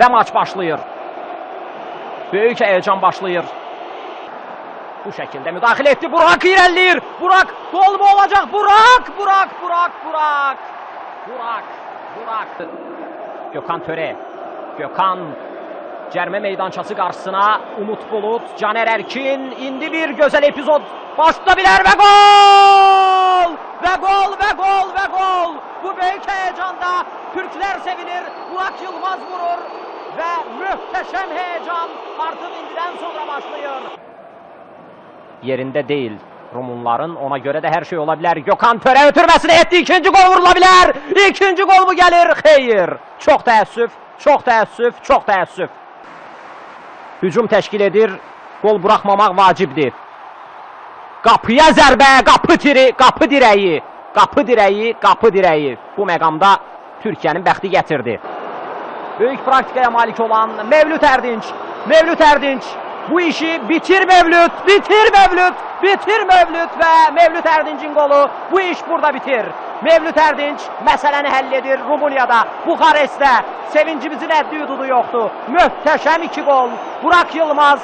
ve maç başlayır. Büyük heyecan başlayır. Bu şekilde müdahale etti. Burak ilerleyir. Burak gol mu olacak? Burak, Burak, Burak, Burak. Burak, Burak. Gökhan Töre. Gökhan Cerme meydançası karşısına Umut Bulut, Caner Erkin indi bir güzel epizod. Başlayabilir ve gol! Ve gol ve gol ve gol! Bu büyük heyecanda Türkler sevinir, Burak Yılmaz vurur ve muhteşem heyecan artık indiden sonra başlıyor. Yerinde değil Rumunların ona göre de her şey olabilir. Gökhan Töre ötürmesini etti. İkinci gol vurulabilir. İkinci gol mu gelir? Hayır. Çok təəssüf, çok təəssüf, çok təəssüf. Hücum təşkil edir. Gol buraxmamaq vacibdir. Qapıya zərbə, qapı tiri, qapı dirəyi. Qapı dirəyi, qapı dirəyi. Bu məqamda Türkiyənin bəxti gətirdi. Böyük praktikaya malik olan Mevlüt Erdinç. Mevlüt Erdinç bu işi bitir Mevlüt, bitir Mevlüt, bitir Mevlüt ve Mevlüt Erdinç'in golü bu iş burada bitir. Mevlüt Erdinç meseleni halleder Rumuniyada, Bukarest'te. Sevincimizin həddi hududu yoktu. Möhtəşəm iki gol. Burak Yılmaz